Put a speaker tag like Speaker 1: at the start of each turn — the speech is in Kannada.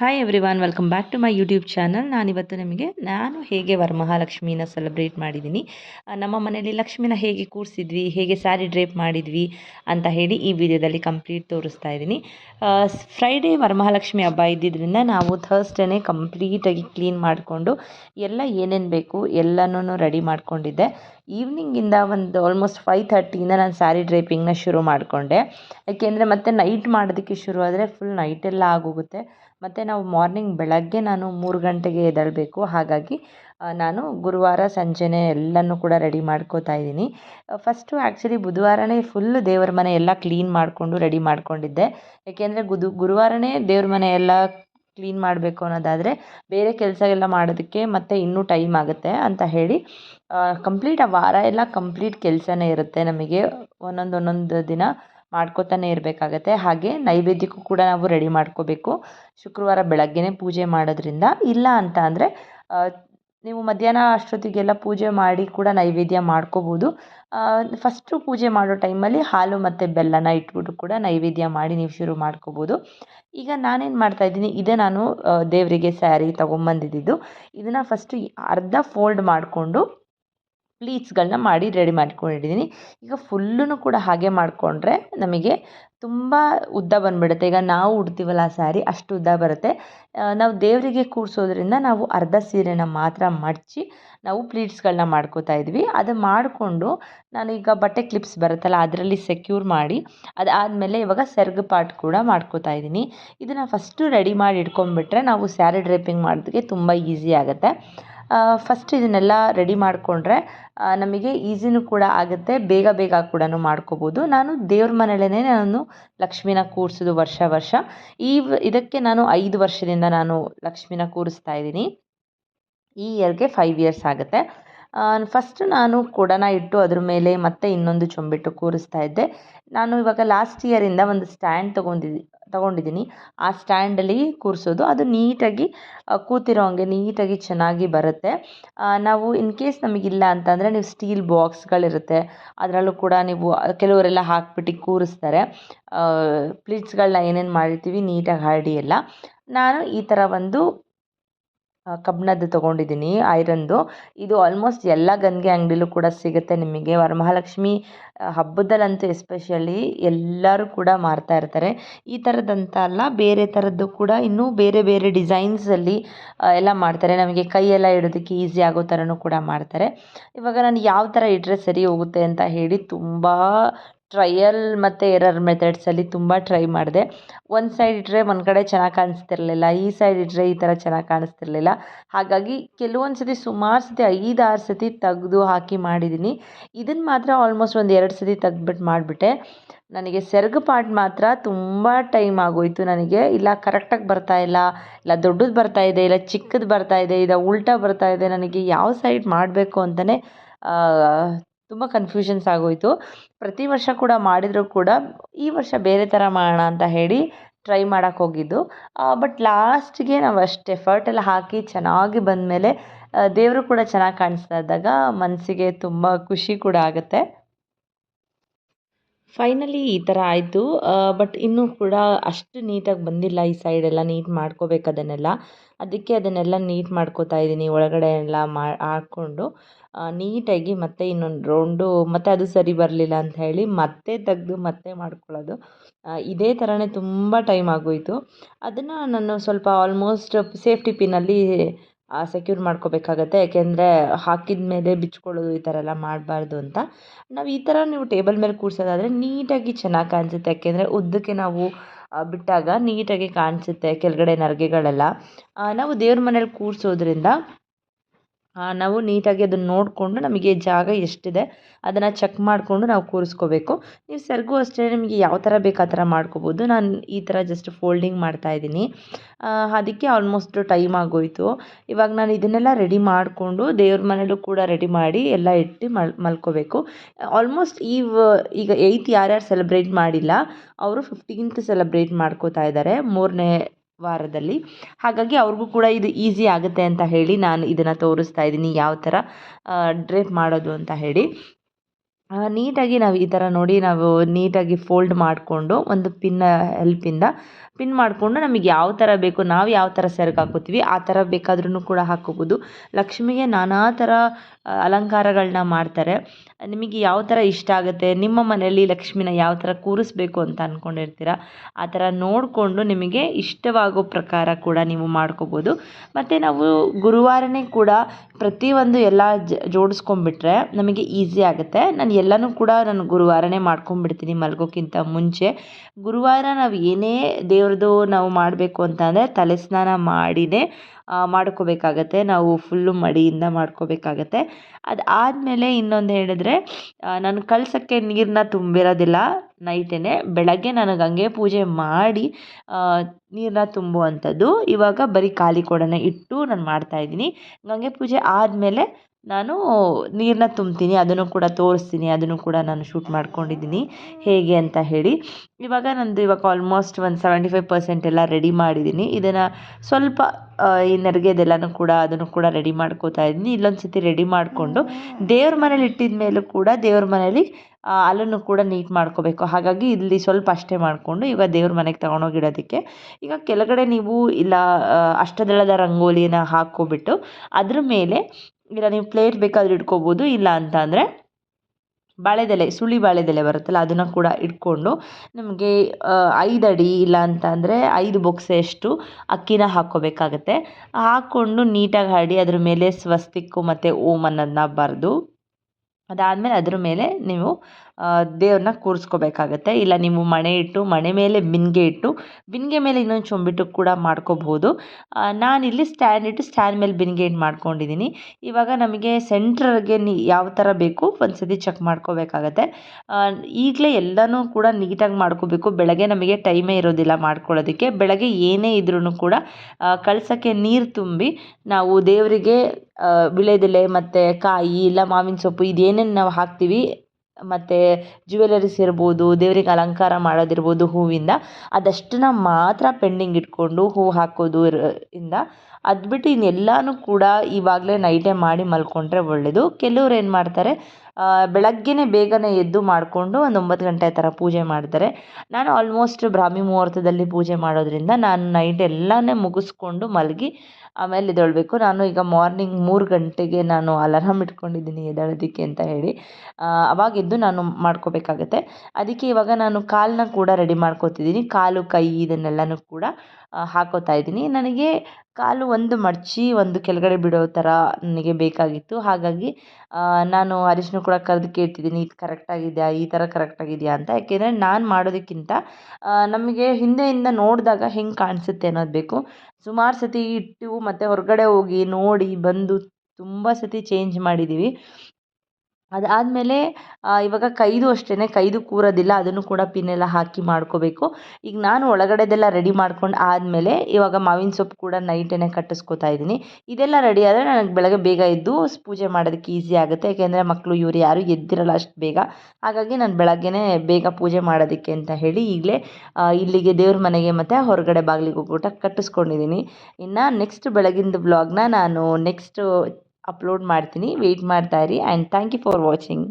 Speaker 1: Hi every welcome back to my YouTube channel ನಾನಿವತ್ತು ನಿಮಗೆ, ನಾನು ಹೇಗೆ ವರಮಹಾಲಕ್ಷ್ಮಿನ ಸೆಲೆಬ್ರೇಟ್ ಮಾಡಿದ್ದೀನಿ. ನಮ್ಮ ಮನೆಯಲ್ಲಿ ಲಕ್ಷ್ಮಿನ ಹೇಗೆ ಕೂರಿಸಿದ್ವಿ, ಹೇಗೆ ಸ್ಯಾರಿ ಡ್ರೇಪ್ ಮಾಡಿದ್ವಿ ಅಂತ ಹೇಳಿ ಈ ವಿಡಿಯೋದಲ್ಲಿ ಕಂಪ್ಲೀಟ್ ತೋರಿಸ್ತಾ ಇದ್ದೀನಿ. ಫ್ರೈಡೇ ವರಮಹಾಲಕ್ಷ್ಮಿ ಹಬ್ಬ ಇದ್ದಿದ್ದರಿಂದ ನಾವು ಥರ್ಸ್ಡೇನೆ ಕಂಪ್ಲೀಟಾಗಿ ಕ್ಲೀನ್ ಮಾಡಿಕೊಂಡು ಎಲ್ಲ ಏನೇನು ಬೇಕು ಎಲ್ಲನೂ ರೆಡಿ ಮಾಡಿಕೊಂಡಿದ್ದೆ. ಈವ್ನಿಂಗಿಂದ ಒಂದು ಆಲ್ಮೋಸ್ಟ್ ಫೈವ್ ಥರ್ಟಿಯಿಂದ ನಾನು ಸ್ಯಾರಿ ಡ್ರೇಪಿಂಗ್ನ ಶುರು ಮಾಡಿಕೊಂಡೆ. ಯಾಕೆಂದರೆ ಮತ್ತೆ ನೈಟ್ ಮಾಡೋದಕ್ಕೆ ಶುರು ಆದರೆ ಫುಲ್ ನೈಟೆಲ್ಲ ಆಗೋಗುತ್ತೆ. ಮತ್ತು ನಾವು ಮಾರ್ನಿಂಗ್ ಬೆಳಗ್ಗೆ ನಾನು ಮೂರು ಗಂಟೆಗೆ ಎದ್ದೇಳಬೇಕು. ಹಾಗಾಗಿ ನಾನು ಗುರುವಾರ ಸಂಜೆನೇ ಎಲ್ಲನೂ ಕೂಡ ರೆಡಿ ಮಾಡ್ಕೋತಾ ಇದ್ದೀನಿ. ಫಸ್ಟು ಆ್ಯಕ್ಚುಲಿ ಬುಧವಾರನೇ ಫುಲ್ ದೇವ್ರ ಮನೆ ಎಲ್ಲ ಕ್ಲೀನ್ ಮಾಡಿಕೊಂಡು ರೆಡಿ ಮಾಡ್ಕೊಂಡಿದ್ದೆ. ಏಕೆಂದರೆ ಗುದು, ಗುರುವಾರನೇ ದೇವ್ರ ಮನೆ ಎಲ್ಲ ಕ್ಲೀನ್ ಮಾಡಬೇಕು ಅನ್ನೋದಾದರೆ ಬೇರೆ ಕೆಲಸ ಎಲ್ಲ ಮಾಡೋದಕ್ಕೆ ಮತ್ತೆ ಇನ್ನೂ ಟೈಮ್ ಆಗುತ್ತೆ ಅಂತ ಹೇಳಿ ಕಂಪ್ಲೀಟ್ ಆ ವಾರ ಎಲ್ಲ ಕಂಪ್ಲೀಟ್ ಕೆಲಸನೇ ಇರುತ್ತೆ ನಮಗೆ. ಒಂದೊಂದು ಒಂದೊಂದು ದಿನ ಮಾಡ್ಕೋತಾನೆ ಇರಬೇಕಾಗತ್ತೆ. ಹಾಗೆ ನೈವೇದ್ಯಕ್ಕೂ ಕೂಡ ನಾವು ರೆಡಿ ಮಾಡ್ಕೋಬೇಕು. ಶುಕ್ರವಾರ ಬೆಳಗ್ಗೆನೇ ಪೂಜೆ ಮಾಡೋದ್ರಿಂದ. ಇಲ್ಲ ಅಂತ ಅಂದರೆ ನೀವು ಮಧ್ಯಾಹ್ನ ಅಷ್ಟೊತ್ತಿಗೆಲ್ಲ ಪೂಜೆ ಮಾಡಿ ಕೂಡ ನೈವೇದ್ಯ ಮಾಡ್ಕೋಬೋದು. ಫಸ್ಟು ಪೂಜೆ ಮಾಡೋ ಟೈಮಲ್ಲಿ ಹಾಲು ಮತ್ತು ಬೆಲ್ಲನ ಇಟ್ಬಿಟ್ಟು ಕೂಡ ನೈವೇದ್ಯ ಮಾಡಿ ನೀವು ಶುರು ಮಾಡ್ಕೋಬೋದು. ಈಗ ನಾನೇನು ಮಾಡ್ತಾಯಿದ್ದೀನಿ ಇದೇ ನಾನು ದೇವರಿಗೆ ಸ್ಯಾರಿ ತೊಗೊಂಬಂದಿದ್ದು. ಇದನ್ನು ಫಸ್ಟು ಅರ್ಧ ಫೋಲ್ಡ್ ಮಾಡಿಕೊಂಡು ಪ್ಲೀಟ್ಸ್ಗಳನ್ನ ಮಾಡಿ ರೆಡಿ ಮಾಡ್ಕೊಂಡಿದ್ದೀನಿ. ಈಗ ಫುಲ್ಲೂ ಕೂಡ ಹಾಗೆ ಮಾಡಿಕೊಂಡ್ರೆ ನಮಗೆ ತುಂಬ ಉದ್ದ ಬಂದುಬಿಡುತ್ತೆ. ಈಗ ನಾವು ಉಡ್ತೀವಲ್ಲ ಸ್ಯಾರಿ, ಅಷ್ಟು ಉದ್ದ ಬರುತ್ತೆ. ನಾವು ದೇವರಿಗೆ ಕೂರಿಸೋದ್ರಿಂದ ನಾವು ಅರ್ಧ ಸೀರೆನ ಮಾತ್ರ ಮಡಚಿ ನಾವು ಪ್ಲೀಟ್ಸ್ಗಳನ್ನ ಮಾಡ್ಕೋತಾ ಇದ್ವಿ. ಅದು ಮಾಡಿಕೊಂಡು ಈಗ ಬಟ್ಟೆ ಕ್ಲಿಪ್ಸ್ ಬರುತ್ತಲ್ಲ ಅದರಲ್ಲಿ ಸೆಕ್ಯೂರ್ ಮಾಡಿ ಅದಾದಮೇಲೆ ಇವಾಗ ಸೆರ್ಗ್ ಪಾರ್ಟ್ ಕೂಡ ಮಾಡ್ಕೋತಾ ಇದ್ದೀನಿ. ಇದನ್ನು ಫಸ್ಟು ರೆಡಿ ಮಾಡಿ ಇಟ್ಕೊಂಡ್ಬಿಟ್ರೆ ನಾವು ಸ್ಯಾರಿ ಡ್ರೇಪಿಂಗ್ ಮಾಡೋದಕ್ಕೆ ತುಂಬ ಈಸಿ ಆಗುತ್ತೆ. ಫಸ್ಟ್ ಇದನ್ನೆಲ್ಲ ರೆಡಿ ಮಾಡಿಕೊಂಡ್ರೆ ನಮಗೆ ಈಸಿನೂ ಕೂಡ ಆಗುತ್ತೆ, ಬೇಗ ಬೇಗ ಕೂಡ ಮಾಡ್ಕೋಬೋದು. ನಾನು ದೇವ್ರ ಮನೆಯಲ್ಲೇ ನಾನು ಲಕ್ಷ್ಮಿನ ಕೂರಿಸೋದು ವರ್ಷ ವರ್ಷ. ಈ ಇದಕ್ಕೆ ನಾನು ಐದು ವರ್ಷದಿಂದ ನಾನು ಲಕ್ಷ್ಮಿನ ಕೂರಿಸ್ತಾ ಇದ್ದೀನಿ. ಈ ಇಯರ್ಗೆ ಫೈವ್ ಇಯರ್ಸ್ ಆಗುತ್ತೆ. ಫಸ್ಟ್ ನಾನು ಕೊಡನ ಇಟ್ಟು ಅದ್ರ ಮೇಲೆ ಮತ್ತೆ ಇನ್ನೊಂದು ಚೊಂಬಿಟ್ಟು ಕೂರಿಸ್ತಾ ಇದ್ದೆ. ನಾನು ಇವಾಗ ಲಾಸ್ಟ್ ಇಯರಿಂದ ಒಂದು ಸ್ಟ್ಯಾಂಡ್ ತೊಗೊಂಡಿದ್ದಿ ತೊಗೊಂಡಿದ್ದೀನಿ. ಆ ಸ್ಟ್ಯಾಂಡಲ್ಲಿ ಕೂರಿಸೋದು. ಅದು ನೀಟಾಗಿ ಕೂತಿರೋ ಹಂಗೆ ನೀಟಾಗಿ ಚೆನ್ನಾಗಿ ಬರುತ್ತೆ. ನಾವು ಇನ್ ಕೇಸ್ ನಮಗಿಲ್ಲ ಅಂತಂದರೆ ನೀವು ಸ್ಟೀಲ್ ಬಾಕ್ಸ್ಗಳಿರುತ್ತೆ ಅದರಲ್ಲೂ ಕೂಡ ನೀವು ಕೆಲವರೆಲ್ಲ ಹಾಕ್ಬಿಟ್ಟು ಕೂರಿಸ್ತಾರೆ. ಪ್ಲೀಟ್ಸ್ಗಳನ್ನ ಏನೇನು ಮಾಡಿರ್ತೀವಿ ನೀಟಾಗಿ ಹರಡಿ ಎಲ್ಲ. ನಾನು ಈ ಥರ ಒಂದು ಕಬ್ಬಿಣದ್ದು ತೊಗೊಂಡಿದ್ದೀನಿ, ಐರನ್ದು. ಇದು ಆಲ್ಮೋಸ್ಟ್ ಎಲ್ಲ ಗಂಗೆ ಅಂಗಡಿಲೂ ಕೂಡ ಸಿಗುತ್ತೆ ನಿಮಗೆ. ವರಮಹಾಲಕ್ಷ್ಮಿ ಹಬ್ಬದಲ್ಲಂತೂ ಎಸ್ಪೆಷಲಿ ಎಲ್ಲರೂ ಕೂಡ ಮಾರ್ತಾ ಇರ್ತಾರೆ. ಈ ಥರದಂತ ಅಲ್ಲ, ಬೇರೆ ಥರದ್ದು ಕೂಡ ಇನ್ನೂ ಬೇರೆ ಬೇರೆ ಡಿಸೈನ್ಸಲ್ಲಿ ಎಲ್ಲ ಮಾಡ್ತಾರೆ. ನಮಗೆ ಕೈಯೆಲ್ಲ ಇಡೋದಕ್ಕೆ ಈಸಿ ಆಗೋ ಥರನೂ ಕೂಡ ಮಾಡ್ತಾರೆ. ಇವಾಗ ನಾನು ಯಾವ ಥರ ಇಟ್ಟರೆ ಸರಿ ಹೋಗುತ್ತೆ ಅಂತ ಹೇಳಿ ತುಂಬ ಟ್ರಯಲ್ ಮತ್ತು ಎರರ್ ಮೆಥಡ್ಸಲ್ಲಿ ತುಂಬ ಟ್ರೈ ಮಾಡಿದೆ. ಒಂದು ಸೈಡ್ ಇಟ್ಟರೆ ಒಂದು ಕಡೆ ಚೆನ್ನಾಗಿ ಕಾಣಿಸ್ತಿರ್ಲಿಲ್ಲ, ಈ ಸೈಡ್ ಇಟ್ಟರೆ ಈ ಥರ ಚೆನ್ನಾಗಿ ಕಾಣಿಸ್ತಿರ್ಲಿಲ್ಲ. ಹಾಗಾಗಿ ಕೆಲವೊಂದು ಸತಿ ಸುಮಾರು ಸತಿ ಐದು, ಆರು ಸತಿ ತೆಗ್ದು ಹಾಕಿ ಮಾಡಿದ್ದೀನಿ ಇದನ್ನು ಮಾತ್ರ ಆಲ್ಮೋಸ್ಟ್ ಒಂದು ಎರಡು ಸತಿ ತೆಗ್ದ್ಬಿಟ್ಟು ಮಾಡಿಬಿಟ್ಟೆ. ನನಗೆ ಸೆರಗು ಪಾರ್ಟ್ ಮಾತ್ರ ತುಂಬ ಟೈಮ್ ಆಗೋಯಿತು ನನಗೆ. ಇಲ್ಲ ಕರೆಕ್ಟಾಗಿ ಬರ್ತಾ ಇಲ್ಲ ಇಲ್ಲ ದೊಡ್ಡದು ಬರ್ತಾ ಇದೆ, ಇಲ್ಲ ಚಿಕ್ಕದು ಬರ್ತಾ ಇದೆ, ಇಲ್ಲ ಉಲ್ಟಾ ಬರ್ತಾ ಇದೆ, ನನಗೆ ಯಾವ ಸೈಡ್ ಮಾಡಬೇಕು ಅಂತಲೇ ತುಂಬ ಕನ್ಫ್ಯೂಷನ್ಸ್ ಆಗೋಯಿತು. ಪ್ರತಿ ವರ್ಷ ಕೂಡ ಮಾಡಿದರೂ ಕೂಡ ಈ ವರ್ಷ ಬೇರೆ ಥರ ಮಾಡೋಣ ಅಂತ ಹೇಳಿ ಟ್ರೈ ಮಾಡೋಕ್ಕೆ ಹೋಗಿದ್ದು. ಬಟ್ ಲಾಸ್ಟಿಗೆ ನಾವು ಅಷ್ಟು ಎಫರ್ಟ್ ಎಲ್ಲ ಹಾಕಿ ಚೆನ್ನಾಗಿ ಬಂದಮೇಲೆ ದೇವರು ಕೂಡ ಚೆನ್ನಾಗಿ ಕಾಣಿಸ್ತಾ ಇದ್ದಾಗ ಮನಸ್ಸಿಗೆ ತುಂಬ ಖುಷಿ ಕೂಡ ಆಗುತ್ತೆ. ಫೈನಲಿ ಈ ಥರ ಆಯಿತು. ಬಟ್ ಇನ್ನೂ ಕೂಡ ಅಷ್ಟು ನೀಟಾಗಿ ಬಂದಿಲ್ಲ ಈ ಸೈಡೆಲ್ಲ ನೀಟ್ ಮಾಡ್ಕೋಬೇಕು ಅದನ್ನೆಲ್ಲ. ಅದಕ್ಕೆ ಅದನ್ನೆಲ್ಲ ನೀಟ್ ಮಾಡ್ಕೋತಾ ಇದ್ದೀನಿ, ಒಳಗಡೆ ಎಲ್ಲ ಮಾ, ಹಾಕ್ಕೊಂಡು. ನೀಟಾಗಿ ಮತ್ತೆ ಇನ್ನೊಂದು ರೌಂಡು ಮತ್ತೆ ಅದು ಸರಿ ಬರಲಿಲ್ಲ ಅಂತ ಹೇಳಿ ಮತ್ತೆ ತೆಗೆದು ಮತ್ತೆ ಮಾಡ್ಕೊಳ್ಳೋದು. ಇದೇ ಥರನೇ ತುಂಬ ಟೈಮ್ ಆಗೋಯಿತು. ಅದನ್ನು ನಾನು ಸ್ವಲ್ಪ ಆಲ್ಮೋಸ್ಟ್ ಸೇಫ್ಟಿ ಪಿನ್ನಲ್ಲಿ ಸೆಕ್ಯೂರ್ ಮಾಡ್ಕೋಬೇಕಾಗತ್ತೆ. ಯಾಕೆಂದರೆ ಹಾಕಿದ ಮೇಲೆ ಬಿಚ್ಕೊಳ್ಳೋದು ಈ ಥರ ಎಲ್ಲ ಮಾಡಬಾರ್ದು ಅಂತ. ನಾವು ಈ ಥರ ನೀವು ಟೇಬಲ್ ಮೇಲೆ ಕೂರಿಸೋದಾದ್ರೆ ನೀಟಾಗಿ ಚೆನ್ನಾಗಿ ಕಾಣಿಸುತ್ತೆ. ಯಾಕೆಂದರೆ ಉದ್ದಕ್ಕೆ ನಾವು ಬಿಟ್ಟಾಗ ನೀಟಾಗಿ ಕಾಣಿಸುತ್ತೆ. ಕೆಳಗಡೆ ನರಿಗೆಗಳೆಲ್ಲ. ನಾವು ದೇವ್ರ ಮನೇಲಿ ಕೂರಿಸೋದ್ರಿಂದ ನಾವು ನೀಟಾಗಿ ಅದನ್ನು ನೋಡಿಕೊಂಡು ನಮಗೆ ಜಾಗ ಎಷ್ಟಿದೆ, ಅದನ್ನು ಚೆಕ್ ಮಾಡಿಕೊಂಡು ನಾವು ಕೂರಿಸ್ಕೋಬೇಕು. ನೀವು ಸೆರಗು ಅಷ್ಟೇ ನಿಮಗೆ ಯಾವ ಥರ ಬೇಕು ಆ ಥರ ಮಾಡ್ಕೋಬೋದು. ನಾನು ಈ ಥರ ಜಸ್ಟ್ ಫೋಲ್ಡಿಂಗ್ ಮಾಡ್ತಾ ಇದ್ದೀನಿ. ಅದಕ್ಕೆ ಆಲ್ಮೋಸ್ಟ್ ಟೈಮ್ ಆಗೋಯಿತು. ಇವಾಗ ನಾನು ಇದನ್ನೆಲ್ಲ ರೆಡಿ ಮಾಡಿಕೊಂಡು ದೇವ್ರ ಮನೇಲೂ ಕೂಡ ರೆಡಿ ಮಾಡಿ ಎಲ್ಲ ಇಟ್ಟು ಮಲ್, ಮಲ್ಕೋಬೇಕು. ಆಲ್ಮೋಸ್ಟ್ ಈ ಈಗ ಏಯ್ತ್ ಯಾರ್ಯಾರು ಸೆಲೆಬ್ರೇಟ್ ಮಾಡಿಲ್ಲ, ಅವರು ಫಿಫ್ಟೀನ್ತ್ ಸೆಲೆಬ್ರೇಟ್ ಮಾಡ್ಕೋತಾ ಇದ್ದಾರೆ ಮೂರನೇ ವಾರದಲ್ಲಿ. ಹಾಗಾಗಿ ಅವ್ರಿಗೂ ಕೂಡ ಇದು ಈಸಿ ಆಗುತ್ತೆ ಅಂತ ಹೇಳಿ ನಾನು ಇದನ್ನು ತೋರಿಸ್ತಾ ಇದ್ದೀನಿ ಯಾವ ಥರ ಡ್ರೇಪ್ ಮಾಡೋದು ಅಂತ ಹೇಳಿ. ನೀಟಾಗಿ ನಾವು ಈ ಥರ ನೋಡಿ, ನಾವು ನೀಟಾಗಿ ಫೋಲ್ಡ್ ಮಾಡಿಕೊಂಡು ಒಂದು ಪಿನ್ನ ಹೆಲ್ಪಿಂದ ಪಿನ್ ಮಾಡಿಕೊಂಡು ನಮಗೆ ಯಾವ ಥರ ಬೇಕು, ನಾವು ಯಾವ ಥರ ಸೆರಗು ಹಾಕೋತೀವಿ, ಆ ಥರ ಬೇಕಾದ್ರೂ ಕೂಡ ಹಾಕ್ಕೊಬೋದು ಲಕ್ಷ್ಮಿಗೆ ನಾನಾ ಥರ ಅಲಂಕಾರಗಳನ್ನ ಮಾಡ್ತಾರೆ. ನಿಮಗೆ ಯಾವ ಥರ ಇಷ್ಟ ಆಗುತ್ತೆ, ನಿಮ್ಮ ಮನೆಯಲ್ಲಿ ಲಕ್ಷ್ಮಿನ ಯಾವ ಥರ ಕೂರಿಸ್ಬೇಕು ಅಂತ ಅಂದ್ಕೊಂಡಿರ್ತೀರ ಆ ಥರ ನೋಡಿಕೊಂಡು ನಿಮಗೆ ಇಷ್ಟವಾಗೋ ಪ್ರಕಾರ ಕೂಡ ನೀವು ಮಾಡ್ಕೋಬೋದು. ಮತ್ತು ನಾವು ಗುರುವಾರನೇ ಕೂಡ ಪ್ರತಿಯೊಂದು ಎಲ್ಲ ಜೋಡಿಸ್ಕೊಂಬಿಟ್ರೆ ನಮಗೆ ಈಸಿ ಆಗುತ್ತೆ. ನಾನು ಎಲ್ಲನೂ ಕೂಡ ನಾನು ಗುರುವಾರನೇ ಮಾಡ್ಕೊಂಬಿಡ್ತೀನಿ ಮಲಗೋಕ್ಕಿಂತ ಮುಂಚೆ. ಗುರುವಾರ ನಾವು ಏನೇ ದೇವ್ರದ್ದು ನಾವು ಮಾಡಬೇಕು ಅಂತಂದರೆ ತಲೆ ಸ್ನಾನ ಮಾಡಿನೇ ಮಾಡ್ಕೋಬೇಕಾಗತ್ತೆ. ನಾವು ಫುಲ್ಲು ಮಡಿಯಿಂದ ಮಾಡ್ಕೋಬೇಕಾಗತ್ತೆ. ಅದು ಆದಮೇಲೆ ಇನ್ನೊಂದು ಹೇಳಿದ್ರೆ ನಾನು ಕಳ್ಸೋಕ್ಕೆ ನೀರನ್ನ ತುಂಬಿರೋದಿಲ್ಲ ನೈಟೇ ಬೆಳಗ್ಗೆ ನಾನು ಗಂಗೆ ಪೂಜೆ ಮಾಡಿ ನೀರನ್ನ ತುಂಬುವಂಥದ್ದು. ಇವಾಗ ಬರೀ ಖಾಲಿ ಕೊಡನ ಇಟ್ಟು ನಾನು ಮಾಡ್ತಾಯಿದ್ದೀನಿ ಗಂಗೆ ಪೂಜೆ ಆದಮೇಲೆ ನಾನು ನೀರನ್ನ ತುಂಬ್ತೀನಿ, ಅದನ್ನು ಕೂಡ ತೋರಿಸ್ತೀನಿ, ಅದನ್ನು ಕೂಡ ನಾನು ಶೂಟ್ ಮಾಡ್ಕೊಂಡಿದ್ದೀನಿ. ಹೇಗೆ ಅಂತ ಹೇಳಿ. ಇವಾಗ ನಂದು ಇವಾಗ ಆಲ್ಮೋಸ್ಟ್ ಒಂದು ಸೆವೆಂಟಿ ಫೈವ್ ಪರ್ಸೆಂಟ್ ಎಲ್ಲ ರೆಡಿ ಮಾಡಿದ್ದೀನಿ. ಇದನ್ನು ಸ್ವಲ್ಪ ಈ ನೆರಿಗೆದೆಲ್ಲನೂ ಕೂಡ ಅದನ್ನು ಕೂಡ ರೆಡಿ ಮಾಡ್ಕೋತಾ ಇದ್ದೀನಿ. ಇಲ್ಲೊಂದು ಸತಿ ರೆಡಿ ಮಾಡಿಕೊಂಡು ದೇವ್ರ ಮನೇಲಿ ಇಟ್ಟಿದ ಮೇಲೂ ಕೂಡ ದೇವ್ರ ಮನೇಲಿ ಅಲ್ಲೂ ಕೂಡ ನೀಟ್ ಮಾಡ್ಕೋಬೇಕು. ಹಾಗಾಗಿ ಇಲ್ಲಿ ಸ್ವಲ್ಪ ಅಷ್ಟೇ ಮಾಡಿಕೊಂಡು ಇವಾಗ ದೇವ್ರ ಮನೆಗೆ ತಗೊಂಡೋಗಿಡೋದಕ್ಕೆ. ಈಗ ಕೆಳಗಡೆ ನೀವು ಇಲ್ಲ ಅಷ್ಟದಳದ ರಂಗೋಲಿನ ಹಾಕ್ಕೊಬಿಟ್ಟು ಅದ್ರ ಮೇಲೆ ಇಲ್ಲ, ನೀವು ಪ್ಲೇಟ್ ಬೇಕಾದ್ರೆ ಇಟ್ಕೋಬೋದು. ಇಲ್ಲ ಅಂತ ಅಂದರೆ ಬಾಳೆದೆಲೆ, ಸುಳಿ ಬಾಳೆದೆಲೆ ಬರುತ್ತಲ್ಲ, ಅದನ್ನು ಕೂಡ ಇಟ್ಕೊಂಡು ನಮಗೆ ಐದು ಅಡಿ ಇಲ್ಲ ಅಂತ ಅಂದರೆ ಐದು ಬೊಕ್ಸೆಯಷ್ಟು ಅಕ್ಕಿನ ಹಾಕ್ಕೋಬೇಕಾಗತ್ತೆ. ಹಾಕ್ಕೊಂಡು ನೀಟಾಗಿ ಹಾಡಿ ಅದ್ರ ಮೇಲೆ ಸ್ವಸ್ತಿಕ್ಕು ಮತ್ತು ಓಮ್ ಅನ್ನೋದನ್ನ ಬರೆದು ಅದಾದಮೇಲೆ ಅದ್ರ ಮೇಲೆ ನೀವು ದೇವ್ರನ್ನ ಕೂರಿಸ್ಕೋಬೇಕಾಗತ್ತೆ. ಇಲ್ಲ ನೀವು ಮಣೆ ಇಟ್ಟು, ಮಣೆ ಮೇಲೆ ಬಿಂದಿಗೆ ಇಟ್ಟು ಬಿಂದಿಗೆ ಮೇಲೆ ಇನ್ನೊಂದು ಚೊಂಬಿಟ್ಟು ಕೂಡ ಮಾಡ್ಕೋಬಹುದು ನಾನಿಲ್ಲಿ ಸ್ಟ್ಯಾಂಡ್ ಇಟ್ಟು ಸ್ಟ್ಯಾಂಡ್ ಮೇಲೆ ಬಿಂದಿಗೆ ಇಟ್ಟು ಮಾಡ್ಕೊಂಡಿದ್ದೀನಿ ಇವಾಗ ನಮಗೆ ಸೆಂಟ್ರಗೆ ನೀ, ಯಾವ ಥರ ಬೇಕು ಒಂದು ಸತಿ ಚೆಕ್ ಮಾಡ್ಕೋಬೇಕಾಗತ್ತೆ. ಈಗಲೇ ಎಲ್ಲನೂ ಕೂಡ ನೀಟಾಗಿ ಮಾಡ್ಕೋಬೇಕು. ಬೆಳಗ್ಗೆ ನಮಗೆ ಟೈಮೇ ಇರೋದಿಲ್ಲ ಮಾಡ್ಕೊಳ್ಳೋದಕ್ಕೆ. ಬೆಳಗ್ಗೆ ಏನೇ ಇದ್ರೂ ಕೂಡ ಕಳಸಕ್ಕೆ ನೀರು ತುಂಬಿ ನಾವು ದೇವರಿಗೆ ವಿಳೆದೆಲೆ ಮತ್ತು ಕಾಯಿ ಇಲ್ಲ ಮಾವಿನ ಸೊಪ್ಪು ಇದೇನೇನು ನಾವು ಹಾಕ್ತೀವಿ ಮತ್ತು ಜ್ಯುವೆಲರೀಸ್ ಇರ್ಬೋದು, ದೇವ್ರಿಗೆ ಅಲಂಕಾರ ಮಾಡೋದಿರ್ಬೋದು ಹೂವಿಂದ, ಅದಷ್ಟನ್ನ ಮಾತ್ರ ಪೆಂಡಿಂಗ್ ಇಟ್ಕೊಂಡು ಹೂವು ಹಾಕೋದು ಇಂದ ಅದು ಬಿಟ್ಟು ಇನ್ನೆಲ್ಲನೂ ಕೂಡ ಇವಾಗಲೇ ನೈಟೇ ಮಾಡಿ ಮಲ್ಕೊಂಡ್ರೆ ಒಳ್ಳೆಯದು ಕೆಲವ್ರು ಏನು ಮಾಡ್ತಾರೆ ಬೆಳಗ್ಗೆನೇ ಬೇಗನೆ ಎದ್ದು ಮಾಡಿಕೊಂಡು ಒಂದು ಒಂಬತ್ತು ಗಂಟೆ ಥರ ಪೂಜೆ ಮಾಡ್ತಾರೆ. ನಾನು ಆಲ್ಮೋಸ್ಟ್ ಬ್ರಾಹ್ಮಿ ಮುಹೂರ್ತದಲ್ಲಿ ಪೂಜೆ ಮಾಡೋದರಿಂದ ನಾನು ನೈಟ್ ಎಲ್ಲನೇ ಮುಗಿಸ್ಕೊಂಡು ಮಲಗಿ ಆಮೇಲೆ ಎದ್ದೇಳಬೇಕು. ನಾನು ಈಗ ಮಾರ್ನಿಂಗ್ ಮೂರು ಗಂಟೆಗೆ ನಾನು ಅಲಾರಾಮ್ ಇಟ್ಕೊಂಡಿದ್ದೀನಿ ಎದ್ದೇಳೋದಕ್ಕೆ ಅಂತ ಹೇಳಿ. ಅವಾಗ ಎದ್ದು ನಾನು ಮಾಡ್ಕೋಬೇಕಾಗತ್ತೆ. ಅದಕ್ಕೆ ಇವಾಗ ನಾನು ಕಾಲನ್ನ ಕೂಡ ರೆಡಿ ಮಾಡ್ಕೋತಿದ್ದೀನಿ. ಕಾಲು, ಕೈ ಇದನ್ನೆಲ್ಲನೂ ಕೂಡ ಹಾಕೋತಾ ಇದ್ದೀನಿ. ನನಗೆ ಕಾಲು ಒಂದು ಮಡಚಿ ಒಂದು ಕೆಳಗಡೆ ಬಿಡೋ ಥರ ನನಗೆ ಬೇಕಾಗಿತ್ತು. ಹಾಗಾಗಿ ನಾನು ಹರೀಶ್ನು ಕೂಡ ಕರೆದು ಕೇಳ್ತಿದ್ದೀನಿ, ಇದು ಕರೆಕ್ಟಾಗಿದೆಯಾ ಈ ಥರ ಕರೆಕ್ಟಾಗಿದೆಯಾ ಅಂತ. ಯಾಕೆಂದರೆ ನಾನು ಮಾಡೋದಕ್ಕಿಂತ ನಮಗೆ ಹಿಂದೆಯಿಂದ ನೋಡಿದಾಗ ಹೆಂಗೆ ಕಾಣಿಸುತ್ತೆ ಅನ್ನೋದು ಬೇಕು. ಸುಮಾರು ಸತಿ ಇಟ್ಟು ಮತ್ತು ಹೊರಗಡೆ ಹೋಗಿ ನೋಡಿ ಬಂದು ತುಂಬ ಸತಿ ಚೇಂಜ್ ಮಾಡಿದ್ದೀವಿ ಅದಾದಮೇಲೆ ಇವಾಗ ಕೈದು ಅಷ್ಟೇ ಕೈದು ಕೂರೋದಿಲ್ಲ, ಅದನ್ನು ಕೂಡ ಪಿನ್ನೆಲ್ಲ ಹಾಕಿ ಮಾಡ್ಕೋಬೇಕು. ಈಗ ನಾನು ಒಳಗಡೆದೆಲ್ಲ ರೆಡಿ ಮಾಡ್ಕೊಂಡು ಆದಮೇಲೆ, ಇವಾಗ ಮಾವಿನ ಸೊಪ್ಪು ಕೂಡ ನೈಟೇ ಕಟ್ಟಿಸ್ಕೋತಾ ಇದ್ದೀನಿ. ಇದೆಲ್ಲ ರೆಡಿ ಆದರೆ ನನಗೆ ಬೆಳಗ್ಗೆ ಬೇಗ ಎದ್ದು ಪೂಜೆ ಮಾಡೋದಕ್ಕೆ ಈಸಿ ಆಗುತ್ತೆ. ಯಾಕೆಂದರೆ ಮಕ್ಕಳು ಇವರು ಯಾರೂ ಎದ್ದಿರಲ್ಲ ಅಷ್ಟು ಬೇಗ. ಹಾಗಾಗಿ ನಾನು ಬೆಳಗ್ಗೆನೇ ಬೇಗ ಪೂಜೆ ಮಾಡೋದಕ್ಕೆ ಅಂತ ಹೇಳಿ ಈಗಲೇ ಇಲ್ಲಿಗೆ ದೇವ್ರ ಮನೆಗೆ ಮತ್ತು ಹೊರಗಡೆ ಬಾಗಿಲಿಗೆ ಹೋಗ್ಬಿಟ್ಟು ಕಟ್ಟಿಸ್ಕೊಂಡಿದ್ದೀನಿ. ಇನ್ನು ನೆಕ್ಸ್ಟ್ ಬೆಳಗಿಂದು ಬ್ಲಾಗ್ನ ನಾನು ನೆಕ್ಸ್ಟು ಅಪ್ಲೋಡ್ ಮಾಡ್ತೀನಿ. ವೆಯ್ಟ್ ಮಾಡ್ತಾ ಇರಿ. And thank you for watching